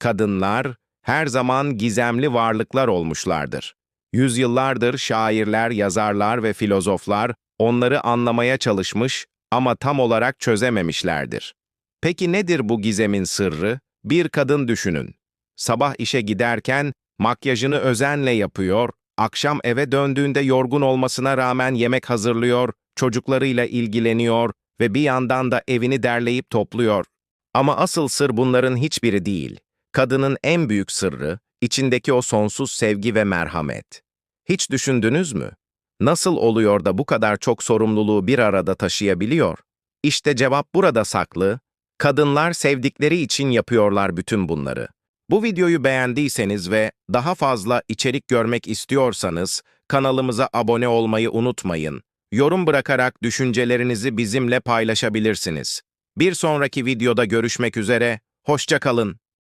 kadınlar her zaman gizemli varlıklar olmuşlardır. Yüzyıllardır şairler, yazarlar ve filozoflar onları anlamaya çalışmış ama tam olarak çözememişlerdir. Peki nedir bu gizemin sırrı? Bir kadın düşünün. Sabah işe giderken makyajını özenle yapıyor, akşam eve döndüğünde yorgun olmasına rağmen yemek hazırlıyor, çocuklarıyla ilgileniyor ve bir yandan da evini derleyip topluyor. Ama asıl sır bunların hiçbiri değil. Kadının en büyük sırrı, içindeki o sonsuz sevgi ve merhamet. Hiç düşündünüz mü? Nasıl oluyor da bu kadar çok sorumluluğu bir arada taşıyabiliyor? İşte cevap burada saklı. Kadınlar sevdikleri için yapıyorlar bütün bunları. Bu videoyu beğendiyseniz ve daha fazla içerik görmek istiyorsanız kanalımıza abone olmayı unutmayın. Yorum bırakarak düşüncelerinizi bizimle paylaşabilirsiniz. Bir sonraki videoda görüşmek üzere, hoşça kalın.